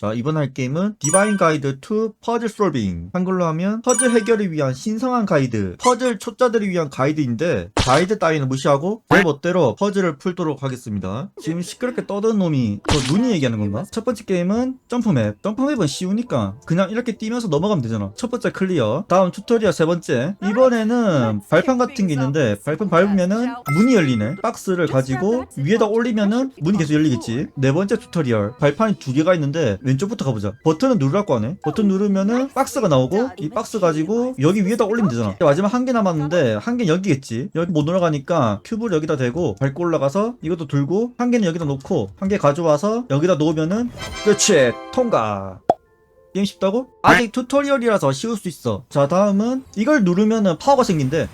자, 이번 할 게임은 디바인 가이드 투 퍼즐 솔빙. 한글로 하면 퍼즐 해결을 위한 신성한 가이드. 퍼즐 초짜들을 위한 가이드인데 가이드 따위는 무시하고 제 멋대로 퍼즐을 풀도록 하겠습니다. 지금 시끄럽게 떠드는 놈이 저 눈이 얘기하는 건가? 첫 번째 게임은 점프맵. 점프맵은 쉬우니까 그냥 이렇게 뛰면서 넘어가면 되잖아. 첫 번째 클리어. 다음 튜토리얼 세 번째. 이번에는 발판 같은 게 있는데 발판 밟으면은 문이 열리네. 박스를 가지고 위에다 올리면은 문이 계속 열리겠지. 네 번째 튜토리얼. 발판이 두 개가 있는데 왼쪽부터 가보자. 버튼을 누르라고 하네. 버튼 누르면은 박스가 나오고 이 박스 가지고 여기 위에다 올리면 되잖아. 마지막 한 개 남았는데 한 개는 여기겠지. 여기 못 올라가니까 큐브를 여기다 대고 밟고 올라가서 이것도 들고 한 개는 여기다 놓고 한 개 가져와서 여기다 놓으면은 끝이 통과. 게임 쉽다고? 아직 튜토리얼이라서 쉬울 수 있어. 자, 다음은 이걸 누르면은 파워가 생긴대.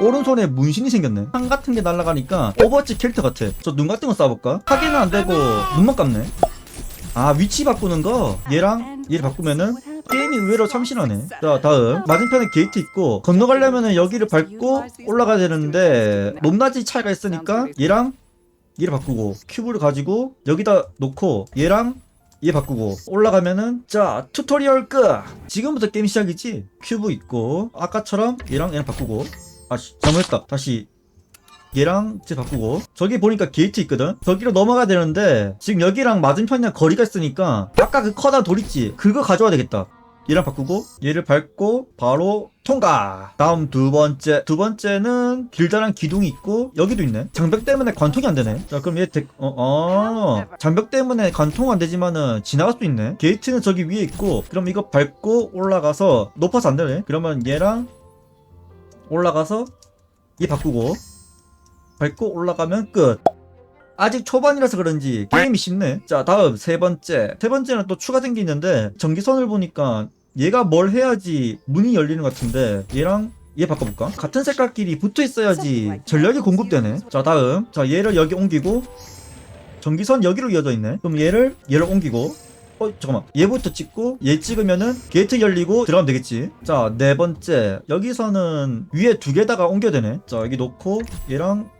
오른손에 문신이 생겼네. 상 같은 게 날아가니까 오버워치 캐릭터 같아. 저 눈 같은 거 쏴볼까? 하기는 안 되고 눈만 감네. 아, 위치 바꾸는 거 얘랑 얘를 바꾸면은 게임이 의외로 참신하네. 자, 다음. 맞은편에 게이트 있고 건너가려면은 여기를 밟고 올라가야 되는데 높낮이 차이가 있으니까 얘랑 얘를 바꾸고 큐브를 가지고 여기다 놓고 얘랑 얘 바꾸고 올라가면은 자 튜토리얼 끝 지금부터 게임 시작이지 큐브 있고 아까처럼 얘랑 얘랑 바꾸고 아씨 잘못했다. 다시. 얘랑 쟤 바꾸고. 저기 보니까 게이트 있거든? 저기로 넘어가야 되는데 지금 여기랑 맞은편이랑 거리가 있으니까 아까 그 커다 돌 있지? 그거 가져와야 되겠다. 얘랑 바꾸고 얘를 밟고 바로 통과. 다음 두 번째 두 번째는 길다란 기둥이 있고 여기도 있네. 장벽 때문에 관통이 안 되네. 자 그럼 얘 데, 어, 어. 장벽 때문에 관통 안 되지만은 지나갈 수 있네. 게이트는 저기 위에 있고 그럼 이거 밟고 올라가서 높아서 안 되네. 그러면 얘랑 올라가서 얘 바꾸고 밟고 올라가면 끝 아직 초반이라서 그런지 게임이 쉽네. 자, 다음 세 번째. 세 번째는 또 추가된 게 있는데 전기선을 보니까 얘가 뭘 해야지 문이 열리는 것 같은데 얘랑 얘 바꿔볼까? 같은 색깔끼리 붙어 있어야지 전력이 공급되네. 자, 다음. 자, 얘를 여기 옮기고 전기선 여기로 이어져 있네. 그럼 얘를 얘를 옮기고 어 잠깐만. 얘부터 찍고 얘 찍으면은 게이트 열리고 들어가면 되겠지. 자 네 번째. 여기서는 위에 두 개다가 옮겨야 되네. 자 여기 놓고 얘랑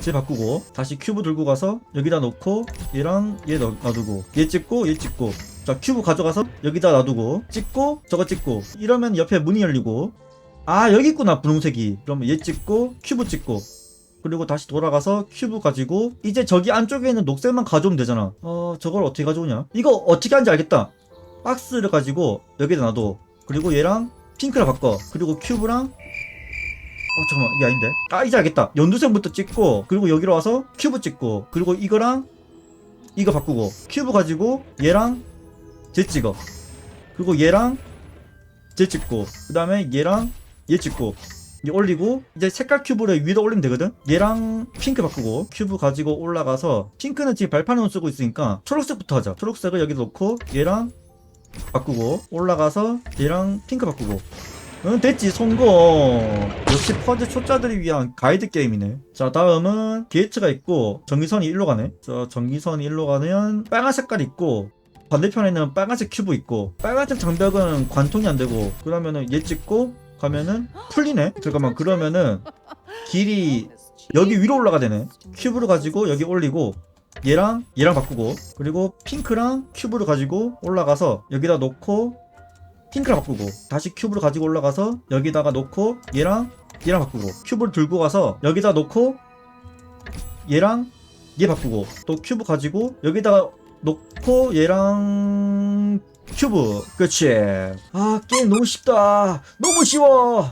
쟤 바꾸고 다시 큐브 들고 가서 여기다 놓고 얘랑 얘 놔- 놔두고 얘 찍고 얘 찍고. 자 큐브 가져가서 여기다 놔두고 찍고 저거 찍고. 이러면 옆에 문이 열리고. 아 여기 있구나 분홍색이. 그러면 얘 찍고 큐브 찍고 그리고 다시 돌아가서 큐브 가지고 이제 저기 안쪽에 있는 녹색만 가져오면 되잖아. 어 저걸 어떻게 가져오냐? 이거 어떻게 하는지 알겠다. 박스를 가지고 여기다 놔둬. 그리고 얘랑 핑크를 바꿔. 그리고 큐브랑 어 잠깐만 이게 아닌데? 아 이제 알겠다. 연두색부터 찍고 그리고 여기로 와서 큐브 찍고 그리고 이거랑 이거 바꾸고 큐브 가지고 얘랑 쟤 찍어. 그리고 얘랑 쟤 찍고 그 다음에 얘랑 얘 찍고 올리고 이제 색깔 큐브를 위에다 올리면 되거든? 얘랑 핑크 바꾸고 큐브 가지고 올라가서 핑크는 지금 발판으로 쓰고 있으니까 초록색부터 하자. 초록색을 여기 놓고 얘랑 바꾸고 올라가서 얘랑 핑크 바꾸고. 응 됐지 성공. 역시 퍼즐 초짜들을 위한 가이드 게임이네. 자 다음은 게이트가 있고 전기선이 일로 가네. 자 전기선이 일로 가면 빨간 색깔 있고 반대편에는 빨간색 큐브 있고 빨간색 장벽은 관통이 안 되고 그러면은 얘 찍고 가면은 풀리네. 잠깐만 그러면은 길이 여기 위로 올라가 되네. 큐브를 가지고 여기 올리고 얘랑 얘랑 바꾸고 그리고 핑크랑 큐브를 가지고 올라가서 여기다 놓고 핑크를 바꾸고 다시 큐브를 가지고 올라가서 여기다가 놓고 얘랑 얘랑 바꾸고 큐브를 들고 가서 여기다 놓고 얘랑 얘 바꾸고 또 큐브 가지고 여기다가 놓고 얘랑 큐브 그치? 아 게임 너무 쉽다. 너무 쉬워.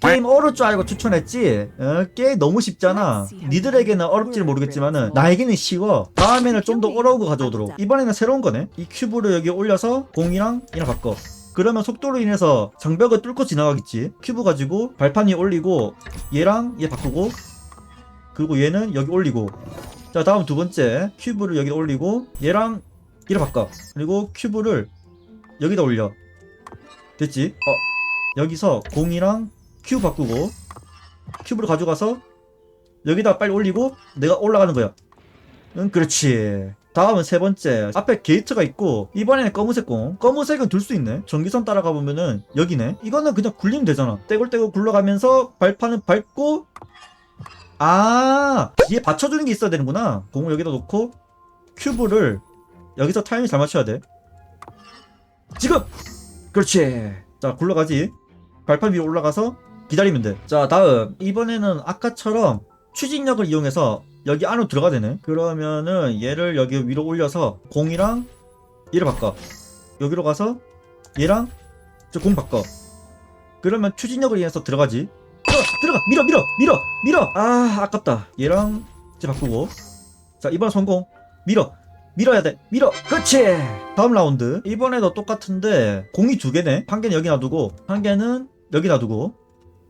게임 어려울 줄 알고 추천했지? 어, 게임 너무 쉽잖아. 니들에게는 어렵지는 모르겠지만은 나에게는 쉬워. 다음에는 좀 더 어려운 거 가져오도록. 이번에는 새로운 거네. 이 큐브를 여기 올려서 공이랑 이랑 바꿔. 그러면 속도로 인해서 장벽을 뚫고 지나가겠지. 큐브 가지고 발판 위에 올리고 얘랑 얘 바꾸고 그리고 얘는 여기 올리고. 자 다음 두 번째. 큐브를 여기다 올리고 얘랑 얘를 바꿔. 그리고 큐브를 여기다 올려. 됐지? 어. 여기서 공이랑 큐브 바꾸고 큐브를 가져가서 여기다 빨리 올리고 내가 올라가는 거야. 응 그렇지. 다음은 세 번째. 앞에 게이트가 있고 이번에는 검은색 공. 검은색은 둘 수 있네. 전기선 따라가 보면은 여기네. 이거는 그냥 굴리면 되잖아. 떼굴떼굴 굴러가면서 발판을 밟고 아 뒤에 받쳐주는 게 있어야 되는구나. 공을 여기다 놓고 큐브를 여기서 타이밍 잘 맞춰야 돼. 지금! 그렇지. 자 굴러가지. 발판 위로 올라가서 기다리면 돼자 다음. 이번에는 아까처럼 추진력을 이용해서 여기 안으로 들어가 되네. 그러면은 얘를 여기 위로 올려서 공이랑 얘를 바꿔. 여기로 가서 얘랑 저 공 바꿔. 그러면 추진력을 이용해서 들어가지. 들어가 들어가! 밀어 밀어 밀어 밀어! 아 아깝다. 얘랑 이제 바꾸고. 자 이번 성공. 밀어 밀어야 돼. 밀어. 그렇지. 다음 라운드. 이번에도 똑같은데 공이 두 개네. 한 개는 여기 놔두고 한 개는 여기 놔두고.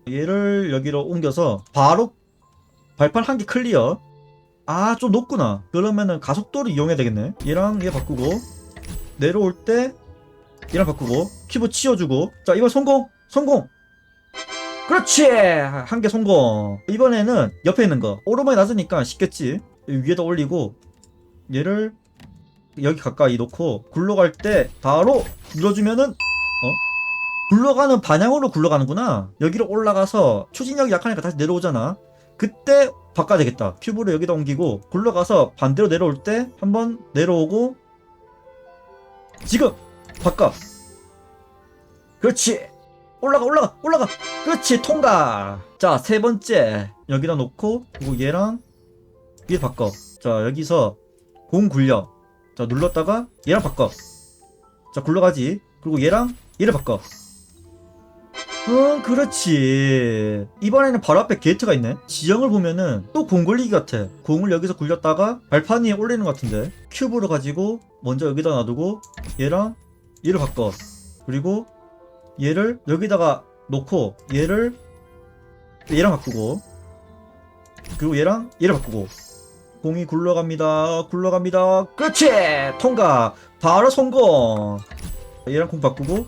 얘를 여기로 옮겨서 바로 발판 한 개 클리어. 아 좀 높구나. 그러면은 가속도를 이용해야 되겠네. 얘랑 얘 바꾸고 내려올 때 얘랑 바꾸고 큐브 치워주고. 자 이번 성공! 성공! 그렇지. 한 개 성공. 이번에는 옆에 있는 거. 오르막이 낮으니까 쉽겠지? 위에다 올리고 얘를 여기 가까이 놓고 굴러갈 때 바로 눌러주면은 어? 굴러가는 방향으로 굴러가는구나. 여기로 올라가서 추진력이 약하니까 다시 내려오잖아. 그때 바꿔야 되겠다. 큐브를 여기다 옮기고 굴러가서 반대로 내려올 때 한번 내려오고 지금 바꿔. 그렇지. 올라가 올라가 올라가. 그렇지 통과. 자 세 번째. 여기다 놓고 그리고 얘랑 얘 바꿔. 자 여기서 공 굴려 자 눌렀다가 얘랑 바꿔. 자 굴러가지. 그리고 얘랑 얘를 바꿔. 응 그렇지. 이번에는 바로 앞에 게이트가 있네. 지형을 보면은 또 공 굴리기 같아. 공을 여기서 굴렸다가 발판 위에 올리는 것 같은데. 큐브를 가지고 먼저 여기다 놔두고 얘랑 얘를 바꿔. 그리고 얘를 여기다가 놓고 얘를 얘랑 바꾸고. 그리고 얘랑 얘를 바꾸고 공이 굴러갑니다. 굴러갑니다. 그렇지 통과. 바로 성공. 얘랑 공 바꾸고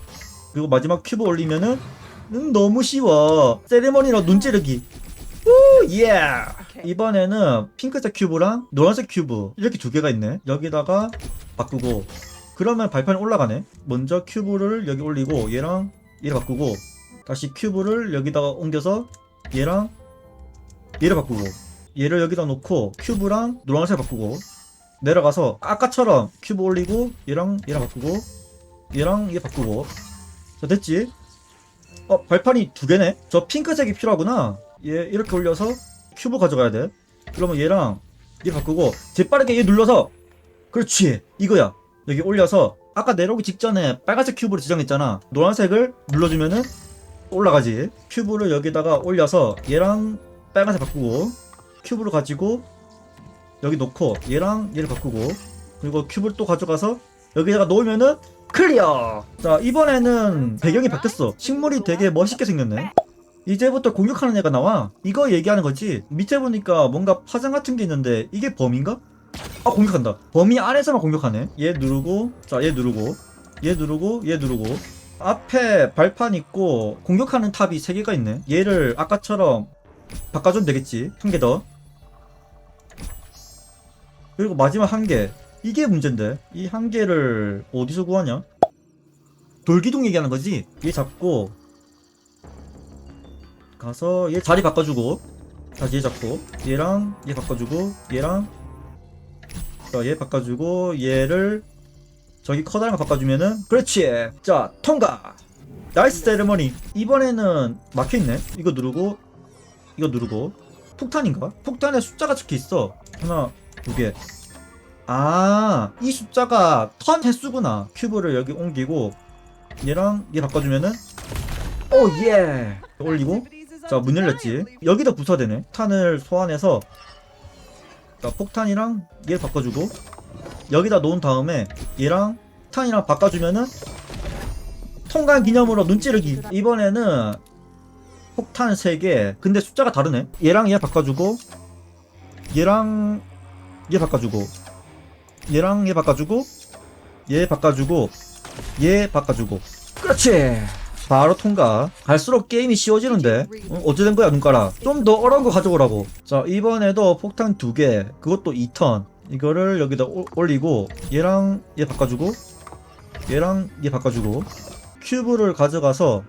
그리고 마지막 큐브 올리면은 음, 너무 쉬워. 세리머니랑 눈 찌르기. 우 예. 이번에는 핑크색 큐브랑 노란색 큐브. 이렇게 두 개가 있네. 여기다가 바꾸고. 그러면 발판이 올라가네. 먼저 큐브를 여기 올리고 얘랑 얘를 바꾸고. 다시 큐브를 여기다가 옮겨서 얘랑 얘를 바꾸고 얘를 여기다 놓고 큐브랑 노란색 바꾸고 내려가서 아까처럼 큐브 올리고 얘랑 얘랑 바꾸고 얘랑 얘 바꾸고. 자 됐지? 어 발판이 두 개네? 저 핑크색이 필요하구나. 얘 이렇게 올려서 큐브 가져가야 돼. 그러면 얘랑 얘 바꾸고 재빠르게 얘 눌러서 그렇지 이거야. 여기 올려서 아까 내려오기 직전에 빨간색 큐브를 지정했잖아. 노란색을 눌러주면은 올라가지. 큐브를 여기다가 올려서 얘랑 빨간색 바꾸고 큐브를 가지고 여기 놓고 얘랑 얘를 바꾸고 그리고 큐브를 또 가져가서 여기다가 놓으면은 클리어! 자 이번에는 배경이 바뀌었어. 식물이 되게 멋있게 생겼네. 이제부터 공격하는 애가 나와. 이거 얘기하는 거지. 밑에 보니까 뭔가 파장 같은 게 있는데 이게 범인가? 아 공격한다. 범위 안에서만 공격하네. 얘 누르고 자 얘 누르고 얘 누르고 얘 누르고. 앞에 발판 있고 공격하는 탑이 3개가 있네. 얘를 아까처럼 바꿔주면 되겠지. 한 개더 그리고 마지막 한 개. 이게 문제인데. 이 한 개를 어디서 구하냐? 돌기둥 얘기하는 거지? 얘 잡고 가서 얘 자리 바꿔주고. 다시 얘 잡고. 얘랑 얘 바꿔주고. 얘랑 자, 얘 바꿔주고. 얘를 저기 커다란 거 바꿔주면은 그렇지. 자 통과. 나이스 세레머니. 이번에는 막혀있네. 이거 누르고 이거 누르고. 폭탄인가? 폭탄에 숫자가 적혀있어. 하나 두 개 아 이 숫자가 턴 횟수구나. 큐브를 여기 옮기고 얘랑 얘 바꿔주면은? 오 예! 올리고. 자 문 열렸지. 여기다 부숴되네. 폭탄을 소환해서. 자 폭탄이랑 얘 바꿔주고. 여기다 놓은 다음에 얘랑 폭탄이랑 바꿔주면은? 통관 기념으로 눈 찌르기. 이번에는 폭탄 3개. 근데 숫자가 다르네. 얘랑 얘 바꿔주고 얘랑 얘 바꿔주고 얘랑 얘 바꿔주고 얘 바꿔주고 얘 바꿔주고. 그렇지. 바로 통과. 갈수록 게임이 쉬워지는데 어, 어째 된 거야 눈가락 좀더 어려운 거 가져오라고. 자 이번에도 폭탄 두 개 그것도 2턴. 이거를 여기다 오- 올리고 얘랑 얘 바꿔주고 얘랑 얘 바꿔주고. 큐브를 가져가서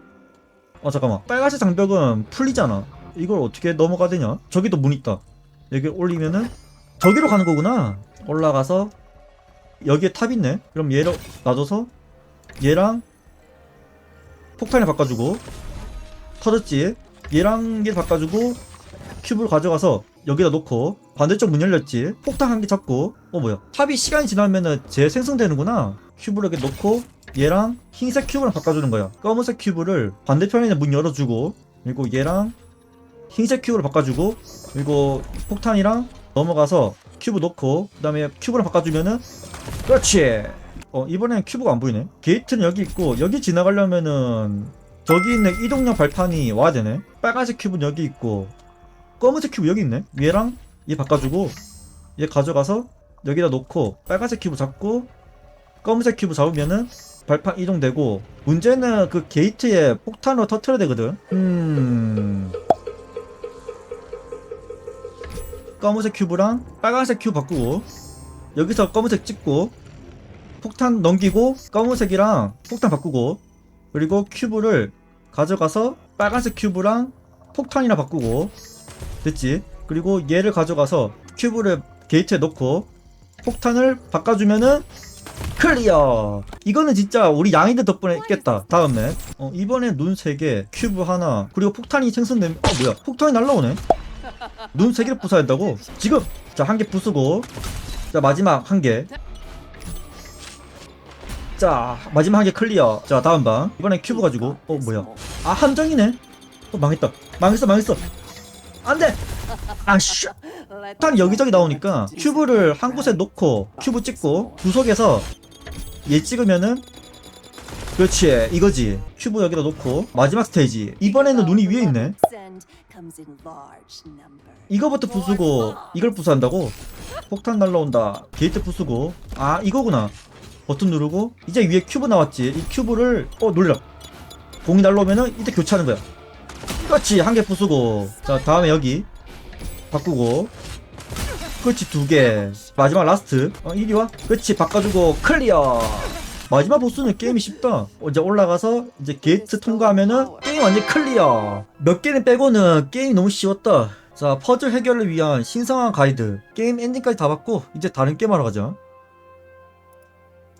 어 잠깐만. 빨간색 장벽은 풀리잖아. 이걸 어떻게 넘어가 되냐? 저기도 문 있다. 여기 올리면은 저기로 가는 거구나. 올라가서 여기에 탑 있네. 그럼 얘를 놔둬서 얘랑 폭탄을 바꿔주고 터졌지. 얘랑 얘 바꿔주고 큐브를 가져가서 여기다 놓고 반대쪽 문 열렸지. 폭탄 한 개 잡고. 어 뭐야. 탑이 시간이 지나면은 재생성되는구나. 큐브를 이렇게 놓고 얘랑 흰색 큐브랑 바꿔주는 거야. 검은색 큐브를 반대편에 있는 문 열어주고 그리고 얘랑 흰색 큐브를 바꿔주고 그리고 폭탄이랑 넘어가서 큐브 놓고 그 다음에 큐브를 바꿔주면은 그렇지. 어 이번엔 큐브가 안 보이네. 게이트는 여기 있고 여기 지나가려면은 저기 있는 이동형 발판이 와야 되네. 빨간색 큐브는 여기 있고 검은색 큐브 여기 있네. 얘랑 얘 바꿔주고 얘 가져가서 여기다 놓고 빨간색 큐브 잡고 검은색 큐브 잡으면은 발판 이동되고 문제는 그 게이트에 폭탄으로 터트려야 되거든. 음 검은색 큐브랑 빨간색 큐브 바꾸고 여기서 검은색 찍고 폭탄 넘기고 검은색이랑 폭탄 바꾸고 그리고 큐브를 가져가서 빨간색 큐브랑 폭탄이랑 바꾸고 됐지? 그리고 얘를 가져가서 큐브를 게이트에 넣고 폭탄을 바꿔주면은 클리어! 이거는 진짜 우리 양이들 덕분에 있겠다 다음 맵 어, 이번엔 눈 3개 큐브 하나 그리고 폭탄이 생성되면 어 뭐야? 폭탄이 날라오네 눈 3개를 부숴야 한다고? 지금! 자 한 개 부수고. 자 마지막 한 개. 자 마지막 한 개 클리어. 자 다음 방. 이번엔 큐브 가지고. 어 뭐야? 아 함정이네. 또 망했다. 망했어 망했어. 안 돼! 아씨. 폭탄 여기저기 나오니까 큐브를 한 곳에 놓고 큐브 찍고 구석에서 얘 찍으면은 그렇지 이거지 큐브 여기다 놓고 마지막 스테이지. 이번에는 눈이 위에 있네. 이거부터 부수고 이걸 부수한다고? 폭탄 날라온다. 게이트 부수고. 아 이거구나. 버튼 누르고 이제 위에 큐브 나왔지. 이 큐브를 어 놀라 공이 날라오면은 이때 교체하는 거야. 그렇지. 한 개 부수고. 자 다음에 여기 바꾸고. 그렇지 두개. 마지막 라스트. 어 이리 와. 그렇지 바꿔주고. 클리어 마지막 보스는 게임이 쉽다. 어, 이제 올라가서 이제 게이트 통과하면은 게임 완전 클리어. 몇 개는 빼고는 게임이 너무 쉬웠다. 자 퍼즐 해결을 위한 신성한 가이드. 게임 엔딩까지 다 봤고 이제 다른 게임 하러 가자